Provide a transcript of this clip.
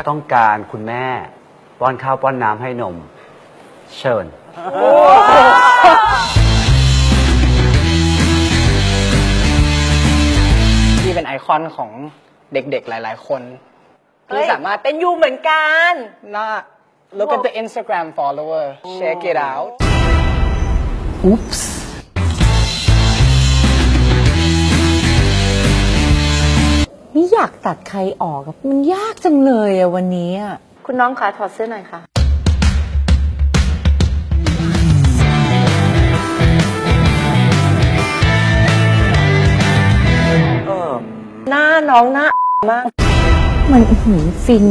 าต้องการคุณแม่ ป้อนข้าวป้อนน้ำให้นม เชิญ ที่เป็นไอคอนของเด็กๆหลาย ๆ คนเฮ้ที่ยสามารถเป็นยูเหมือนกัน น่า look at the Instagram follower check it out นี่ อยากตัดใครออกอะมันยากจังเลยอะวันนี้อะคุณน้องคะถอดเสื้อหน่อยค่ะ หน้าน้องหน้ามาก มันอื้อหือฟิน